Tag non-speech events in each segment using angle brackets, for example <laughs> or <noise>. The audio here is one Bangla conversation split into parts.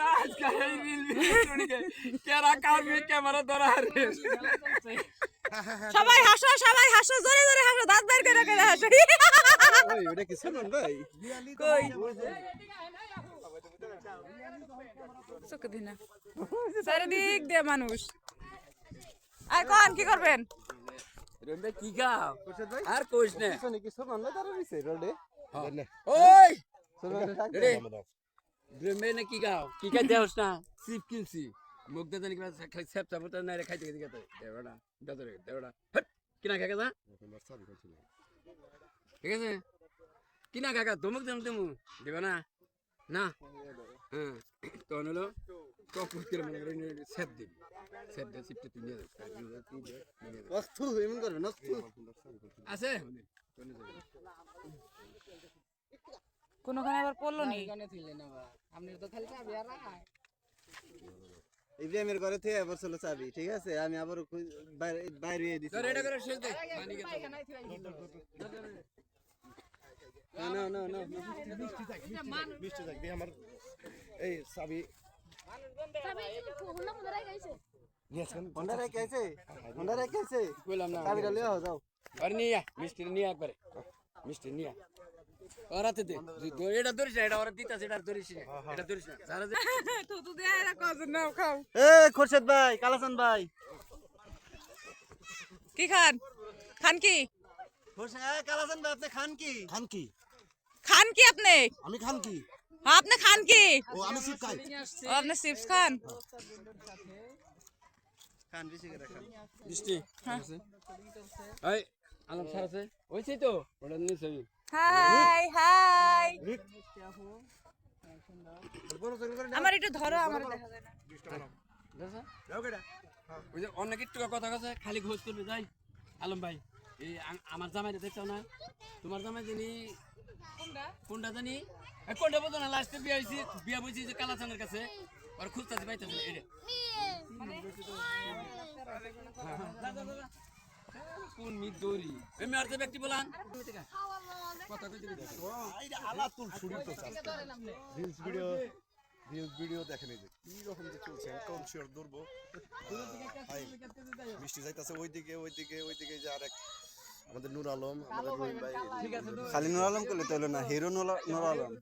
না সবাই হাসো সবাই হাসো জোরে জোরে হাসো দাঁত বের করে করে হাসো। ওই ওটা কি সালমান ভাই কই চোখে দিনা চারিদিক দিয়ে মানুষ। আর কোন কি করবেন? রবে কি গাও আর কোশ নে। পিছনে কি সালমান ভাই দাঁড়া রইছে রোডে ওই! রে দে। রবে না কি গাও কি কা দেওস না? সিপ কিনছি। মুখ দে জানি কি খাই সেপটা বটা না রে খাইতে গেতে। দেবড়া দাদরে দেবড়া হট! কিনা কাকা দা ঠিক আছে? কিনা কাকা ধমক দেন দেমু। দেব না। না। হ্যাঁ। তো হলো কপুর করে মনে করে সেপ দিবি সেপ দে সিপটা তুই নিয়ে যা অস্তু এমন করবে না? আছে কোনখানে আবার পড়ল নি ইব্রাহিমের ঘরে থেকে এবার চলো চাবি ঠিক আছে? আমি আবার বাইরে বাইরে দিছি। এটা করে শেষ দে। না না না না। বৃষ্টি থাক দিয়ে আমার এই চাবি হোন্ডা রেখে আছে হোন্ডা রেখে আছে বললাম না। চাবিটা লিয়ে যাও। আর নিয়ে মিষ্টি নিয়ে একবারে। মিষ্টি নিয়ে ওরাতে দে। এটা ধরিস না এটা ওরা দিতাছে এটা ধরিস না এটা ধরিস না। সারা দে থুতু দিয়ে এরা কজন নাও খাও। এ খোরশেদ ভাই কালাসান ভাই। কি খান? খান কি? খোরশেদ কালাসান ভাই আপনি খান কি? খান কি? খান কি আপনি? আমি খান কি? হ্যাঁ, আপনি খান কি? ও আমি শিব খাই। ও, আপনি চিপস খান? খান বেশি করে খান। মিষ্টি আছে। এই আলম স্যার আছে? ওইছে তো? ওটা নিয়ে আমি হাই হাই। আমার একটু ধরো আমার দেখা যায় না। ওই যে অনেক একটু কথা কথা খালি ঘোষ করবে যাই। আলম ভাই এই আমার জামাই দেখছ না? তোমার জামাই জানি কোনটা? জানি? কোনটা বলতো না লাস্টে বিয়া হয়েছি বিয়া বলছি যে কালাচানের কাছে। আর খুঁজতেছে পাইতেছে যা। কোন দৌড়ি ব্যক্তি বলান। কথা কইতে আলা তুল তো রিলস ভিডিও রিলস ভিডিও দেখেন এই যে। কি রকম যে চলছে কোন শিওর ধরবো। হাই বৃষ্টি যাইতাছে ওইদিকে ওইদিকে ওইদিকে যে আরেক আমাদের নূর আলম আমাদের রহিম ভাই। খালি নুর আলম করলে তো হলো না হিরো নুর নুর আলম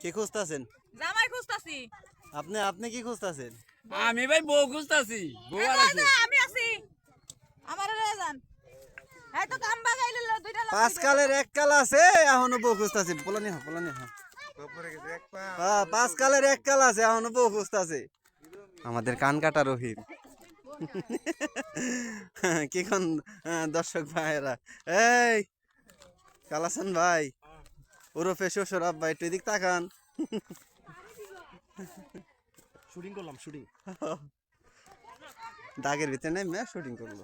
কে কি খুঁজতেছেন? জামাই খুঁজতাছি। আপনি আপনি কি খুঁজতেছেন? আমি ভাই বউ খুঁজতাছি। বউ আর আছে আমি আছি। আমার যান। এই তো কাম বাগাইলে দুইটা পাঁচ কালের এক কাল আছে এখনও বউ খুঁজতেছে। পোলানি হ্যাঁ পোলানি হ্যাঁ হ্যাঁ, পাঁচ কালের এক কাল আছে এখনও বউ খুঁজতেছে। আমাদের কান কাটা রহিম। <laughs> কি কোন দর্শক ভাইয়েরা। এই কালাসান ভাই ওরফে শ্বশুর আব্বা একটু এদিক তাকান। <laughs> <laughs> শুটিং করলাম শুটিং <laughs> দাগের ভিতরে নেমে শুটিং করল।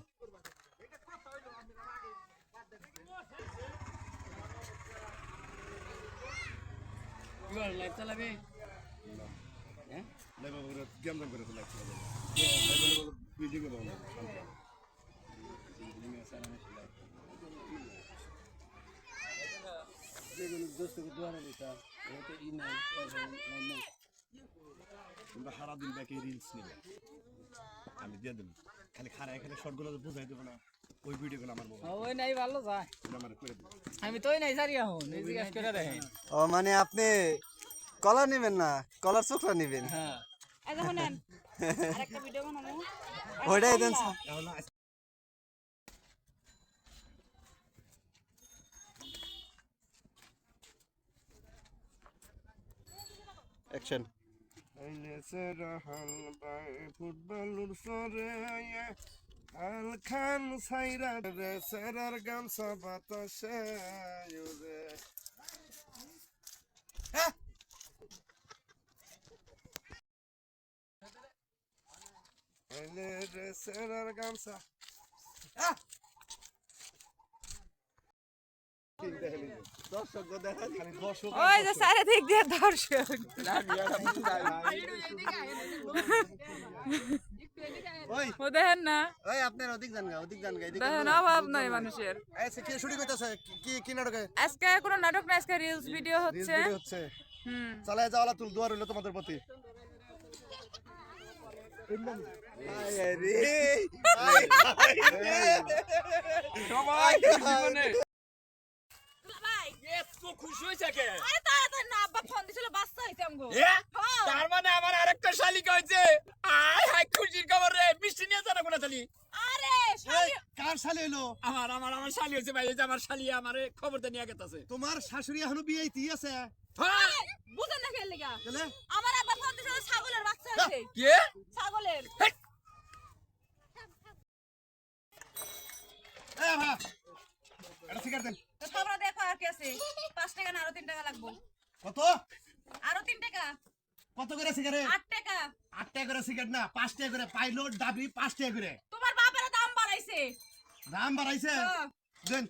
লাইভ চালাবে? হ্যাঁ? লাইভ করে গেম গেম করে লাইভ চলে ভিডিও করে তোমরা সারা দিন ব্যাকে রিলস নেবে। আমি দিয়ে দেবো। খালি খারা এখানে শর্টগুলো বুঝাই দেবো না। ওই ভিডিওগুলো আমার ওই নাই ভালো যায়। আমার করে দেবো। আমি তোই নাই সারি এখন এই জিজ্ঞাস করে দেখেন। ও মানে আপনি কলা নেবেন না কলার চোখলা নেবেন। হ্যাঁ। এই দেখো নেন আরেকটা ভিডিও বানাবো। ওইটাই দেন অ্যাকশন ফুটবল সরে হাল খান সাইরা রে সেরার গামছা বাতাসে রে এলে রে সেরার গামছা। দর্শক ওই যে চারিদিক দিয়ে দর্শক। ওই। ও দেখেন না। ওই আপনার ওদিক জান গা ওদিক জান গা দেখেন অভাব নাই মানুষের। কি শুরু করতেছে? কি- কি কি নাটকে? আজকে কোনো নাটক না আজকে রিলস ভিডিও হচ্ছে। ভিডিও হচ্ছে। হুম। চালায় যাওয়ালা তুল দোয়া রইল তোমাদের প্রতি। সবাই জীবনে খুশি হয়েছে কে আরে তাড়াতাড়ি না আব্বা ফোন দিছিল বাচ্চা হইছে আমগো। হ্যাঁ। তার মানে আমার আরেকটা শালিকা হয়েছে। আয় হাই খুশির খবর রে মিষ্টি নিয়ে জানা কোনা শালি? আরে শালি কার শালি হইল? আমার আমার আমার শালি হয়েছে ভাই এই যে আমার শালি আমারে খবর দিয়ে নিয়ে গেছে তোমার শাশুড়ি এখনও বিয়ে হইতেই আছে? হ্যাঁ। বুঝেন না খেল লিগা? আমার আব্বা ফোন দিছিল ছাগলের বাচ্চা হইছে কে? ছাগলের। হেই, এই এটা সিগারেট দেন। তো তোমরা দেখো আর কি আছে। পাঁচ টাকা না আরও তিন টাকা লাগবো। কত? আরও তিন টাকা? কত করে সিগারেট আট টাকা। আট টাকা করে সিগারেট না পাঁচ টাকা করে পাইলট ডাবি পাঁচ টাকা করে। তোমার বাপের দাম বাড়াইছে। দাম বাড়াইছে। দেন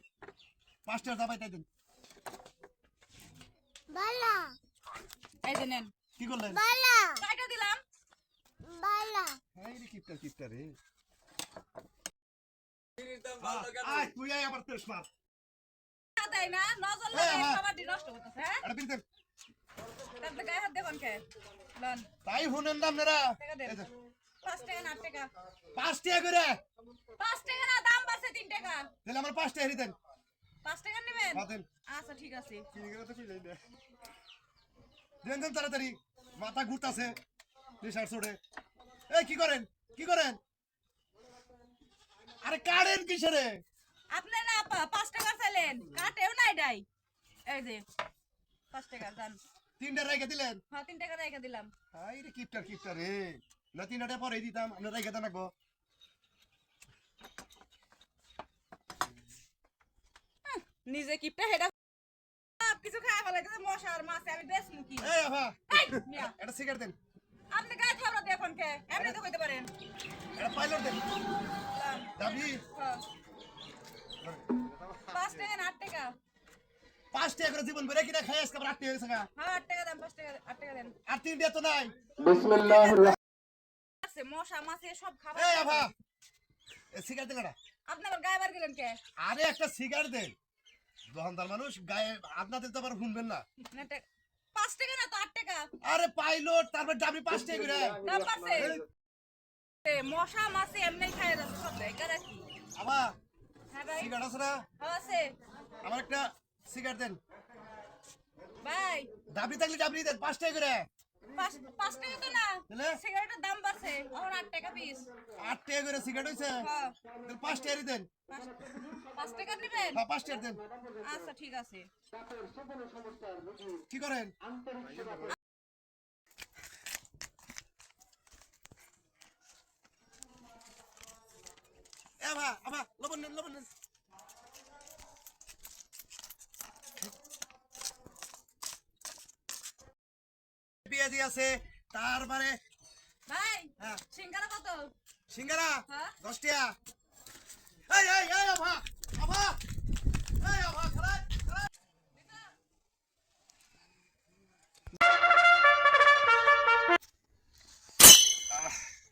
পাঁচ টাকা দাবাই তাই দেন এই যে নেন। কি করলেন? কয়টা দিলাম? এই রে কিপটা কিপটা রে। আয় তুই আয় আবার তেস মার টাকা দেয় না নজর লাগে আমার। সবার দিন নষ্ট করতেছে হ্যাঁ? এটা বিল দেন গায়ে হাত দেখুন কে লন। তাই শুনেন না আপনারা। পাঁচ টাকা না আট টাকা। পাঁচ টাকা করে? পাঁচ টাকা না দাম বাড়ছে তিন টাকা। তাহলে আমার পাঁচ টাকা দেন পাঁচ টাকা নেবেন? হ্যাঁ, আচ্ছা ঠিক আছে। দেন দেন তাড়াতাড়ি। মাথা ঘুরতাছে টিশার্ট ছোড়ে এই কি করেন? কি করেন? আরে কারেন কিসেরে? আপনি না পাঁচ টাকা চাইলেন কাটেও নাই ডাই। এই যে পাঁচ টাকা দান তিনটা রেখে দিলেন? হ্যাঁ তিন টাকা রেখে দিলাম। হাই রে কিপটার কিপটার রে। না তিনটা পরে দিতাম আমরা রেখে দেন রাখব নিজে কিপটা হেডা কিছু খাওয়া ফেলাইতেছে মশা আর মাছ আমি বেশ মুখি। এই মিয়া, এটা সিগারেট দেন। আপনি গায়ে থাবড়া দেখুন কে? এমনি তো কইতে পারেন। এটা পাইলট দেন। দাবি? হ্যাঁ। পাঁচ টাকা না আট টাকা? পাঁচ টাকা করে জীবন বেড়ে কিনা খাই আজকে আট টাকা হয়েছে হ্যাঁ আট টাকা দাম পাঁচ টাকা আট টাকা দেন। আর তিনটা তো নাই। আছে মশা মাছে সব খাবার এই আভা সিগারেট দেন এটা গায়ে বার গেলেন কে? আরে একটা সিগারেট দেন দোকানদার মানুষ গায়ে আপনাদের তো আবার শুনবেন না। না, পাঁচ টাকা না তো আট টাকা? আরে পাইলট তারপর ডাবি পাঁচ টাকা করে। মশা মাছে এমনি খাই যাচ্ছে সব জায়গা রাখি। আবা ভাই সিগারেট আছে না? হ্যাঁ আছে। আমার একটা সিগারেট দেন। ভাই। ডাবলি থাকলে ডাবলি দেন পাঁচ টাকা করে। পাঁচ টাকা তো না। সিগারেটের দাম বাড়ছে। আট টাকা পিস আট টাকা করে সিগারেট হয়েছে হ্যাঁ। পাঁচ টাকা দেন। পাঁচ- টাকা নেবেন হ্যাঁ পাঁচ টাকা দেন। আচ্ছা ঠিক আছে। কি করেন? আভা আভা লবণ নেন লবণ নেন। পেঁয়াজি আছে তারপরে ভাই হ্যাঁ। সিঙ্গারা কত? সিঙ্গারা? হ্যাঁ? দশ টাকা। এই এই এই আভা আভা এই আভা খারাপ খারাপ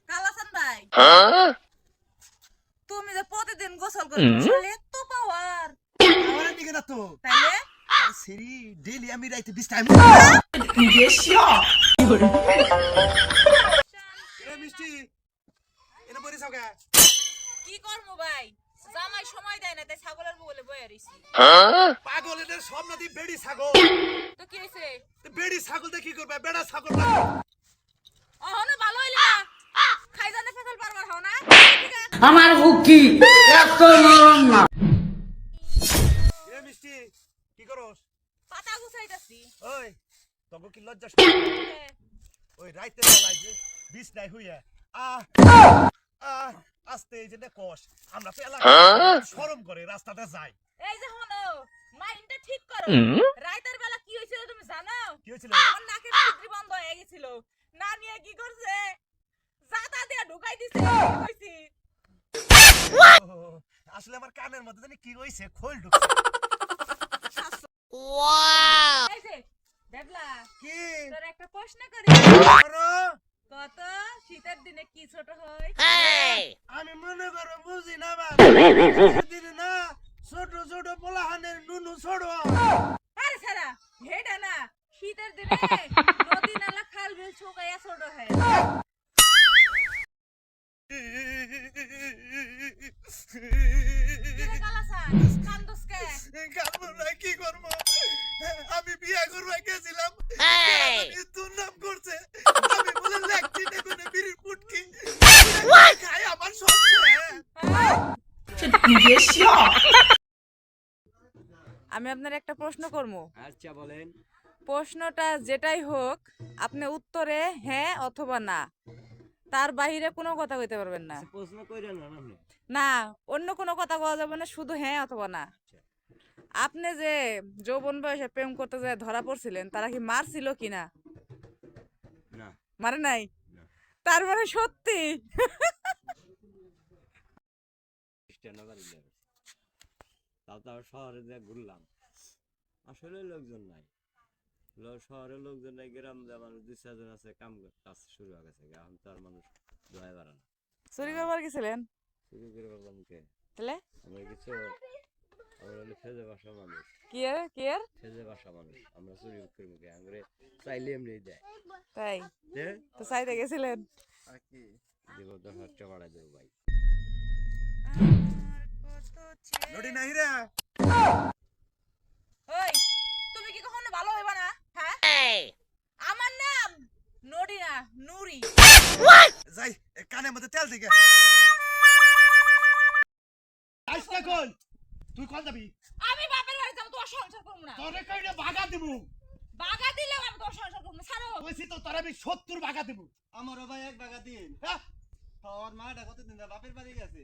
কালাসান ভাই তুমি যে প্রতিদিন গোসল করো এত পাওয়ার আমার দিকে না তো তাইলে সিরি ডেইলি আমি রাইতে বিশ টাইম এ মিষ্টি এনে পরে সাউকা কি করব ভাই? জামাই সময় দেয় না তাই ছাগলের বলে বয়ে রইছি। পাগল এদের সব নদী বেড়ি ছাগল। তো কি হয়েছে বেড়ি ছাগল দিয়ে কি করবে? বেড়া ছাগল না অহনো ভালো হইলি না খাই জানে ফেসল পারবার হও না ঠিক আছে আমার হুকি এত নরম না। এ মিষ্টি কি করস? পাতা গুছাইতাছি। ওই তবে কি লজ্জা ওই রাইতে বেলায় যে বিষ নাই হইয়া আহ আহ আস্তে এই যে কষ আমরা তো শরম করে রাস্তাতে যাই। এই যে হনো মাইন্ডটা ঠিক করো। রাইতের বেলা কি হয়েছিল তুমি জানো? কি হয়েছিল? আমার নাকের ছিদ্রি বন্ধ হয়ে গেছিল। না নিয়ে কি করছে? জাতা দিয়ে ঢুকাই দিছে কইছি? <laughs> আসলে আমার কানের মধ্যে জানি কি হইছে খোল ঢুকছে দেবলা কি? তোর একটা প্রশ্ন করি। কত শীতের দিনে কি ছোট হয়? আমি মনে করো বুঝি না বা দিন না ছোট ছোট পোলাহানের নুনু ছোট। আরে সারা হেডা না শীতের দিনে নদী নালা খাল বিল শুকাইয়া ছোট হয়। কে কামড় না কি? করব? আমি বিয়ে করব গেছিলাম। তোর নাম করছে। আমি বলে লেখছি দেখুন বিড়ির পুটকি। খাই আমার সব আমি আপনার একটা প্রশ্ন করব। আচ্ছা বলেন। প্রশ্নটা যেটাই হোক আপনি উত্তরে হ্যাঁ অথবা না। তার বাইরে কোনো কথা কইতে পারবেন না। প্রশ্ন কইরেন না আপনি। না অন্য কোনো কথা বলা যাবে না শুধু হ্যাঁ অথবা না। আপনি যে যৌবন বয়সে প্রেম করতে যায় ধরা পড়ছিলেন তারা কি মারছিল কিনা না? মারে নাই? তার মানে সত্যি। তাও তো শহরে যে ঘুরলাম। আসলে লোকজন নাই। লো- শহরে লোকজন নাই গ্রাম মানুষ দুই চারজন আছে কাম কাজ শুরু হয়ে গেছে এখন তো আর মানুষ দোয়াই বাড়া না। চুরি করবার গেছিলেন? শুরু করে বললাম কে? তাহলে? আমরা কিছু আমরা হলো ফেজে বাসা মানুষ। কি এর? কি এর? ফেজে বাসা মানুষ। আমরা চুরি করি মুখে আঙ্গুরে চাইলে এমনি দেয়। তাই? তো চাইতে গেছিলেন? আর দেবো দশ হাজার বাড়াই দেবো ভাই। নড়ি নাই রে ওই তুমি কি কখনো ভালো হইবা না হ্যাঁ আমার নাম নডিনা নুরি। যাই কানের মধ্যে তেল দিকে। আইস তুই কোন যাবি? আমি বাপের বাড়ি যাব তোর সংসার করব না। তোরে কইলে ভাগা দিমু বাগা দিলেও আমি তোর সংসার করব না ছাড়ো। কইছি তো তোরে আমি 70 ভাগা দিমু আমারও ভাই এক বাগা দিন। হ্যাঁ? আমার মাটা কতদিন ধরে বাপের বাড়ি গেছে?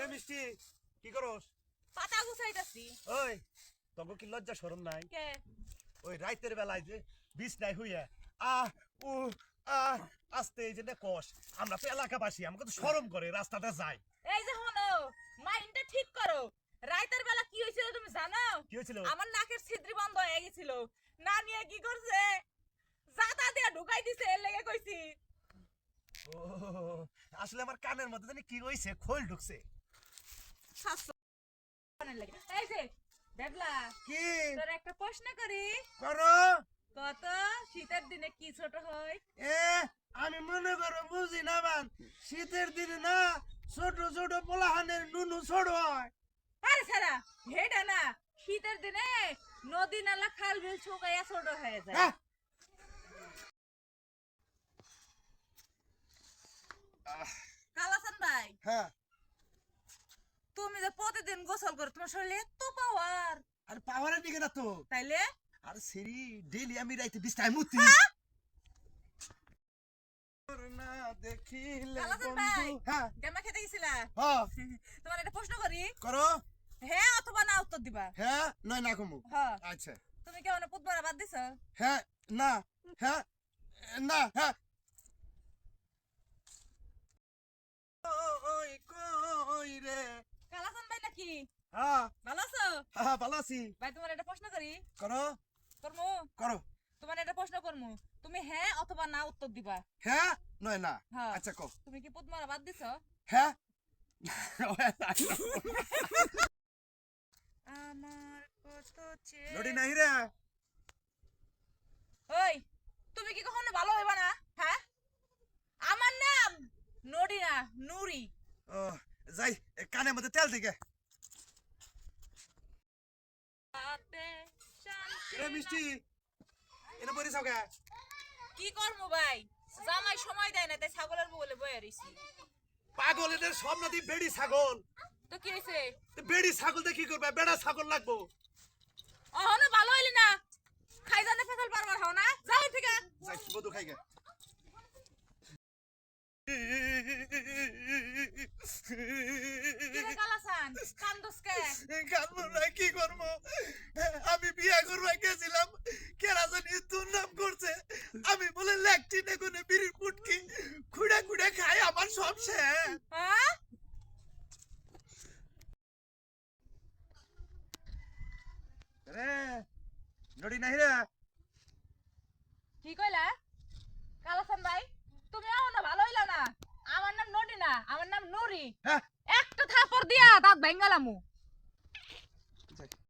এ মিষ্টি কি করস? পাতা গুছাইতাছি। ওই তোকে কি লজ্জা শরম নাই? কে? ওই রাইতের বেলায় যে বিষ নাই হইয়া আহ উ আহ আস্তে এই যে কষ আমরা তো এলাকাবাসী আমাকে তো শরম করে রাস্তাটা যাই এই যে হনো মাইন্ডটা ঠিক করো। রাইতের বেলা কি হয়েছিল তুমি জানো? কি হয়েছিল? আমার নাকের ছিদ্রি বন্ধ হয়ে গেছিল। না নিয়ে কি করছে? জাতা দিয়ে ঢুকাই দিছে এর লেগে কইছি। আসলে আমার কানের মধ্যে জানি কি হইছে খোল ঢুকছে। এই যে দেবলা কি? তোর একটা প্রশ্ন করি। করো। কত শীতের দিনে কি ছোট হয়? এ আমি মনে করো বুঝি না বান শীতের দিনে না ছোট ছোট পোলাহানের নুনু ছোট হয়। আরে সারা হেডা না শীতের দিনে নদী নালা খাল বিল শুকাইয়া ছোট হয়ে যায়। কালাসান ভাই হ্যাঁ। তুমি যে প্রতিদিন গোসল করো তোমার শরীরে এত পাওয়ার আর পাওয়ারের দিকে না তো। তাইলে? আর সেরি ডেলি আমি রাইতে না দেখিলে বন্ধু। হ্যাঁ। খেতে গেছিলা? হ্যাঁ। তোমার একটা প্রশ্ন করি। করো। হ্যাঁ অথবা না উত্তর দিবা? হ্যাঁ নয় না কমু। আচ্ছা। তুমি কেমন পুতবারা বাদ দিছো? হ্যাঁ না। হ্যাঁ না হ্যাঁ। ওই কই রে? কালাসান ভাই নাকি? হ্যাঁ ভালো আছো? হ্যাঁ ভালো আছি। ভাই তোমার একটা প্রশ্ন করি। করো। করমু? করো। তোমার একটা প্রশ্ন করমু। তুমি হ্যাঁ অথবা না উত্তর দিবা। হ্যাঁ নয় না। আচ্ছা কো তুমি কি পুতমারা বাদ দিছো? হ্যাঁ <laughs> আমার কত নড়ি নাই রে। ওই তুমি কি কখনো ভালো হইবা না? হ্যাঁ? আমার নাম নডিনা নুরি। ও যাই কানের মধ্যে তেল এ মিষ্টি এনে বলি সাউকা কি? করমু ভাই? জামাই সময় দেয় না তাই ছাগলের বলে বয়ে রইছি পাগল এদের সব নদী বেড়ি ছাগল। তো কি হয়েছে তো বেড়ি ছাগল দিয়ে কি করবে? বেড়া ছাগল লাগবো। অহনো ভালো হইলি না। খাই জানে ফেসাল পারবার হও না। যাও থেকে যাই বধু খাইগে। কিরে কালাসান কান্দস কে কানবো না কি করব আমি বিয়ে করব গেছিলাম কেরা জানি তোর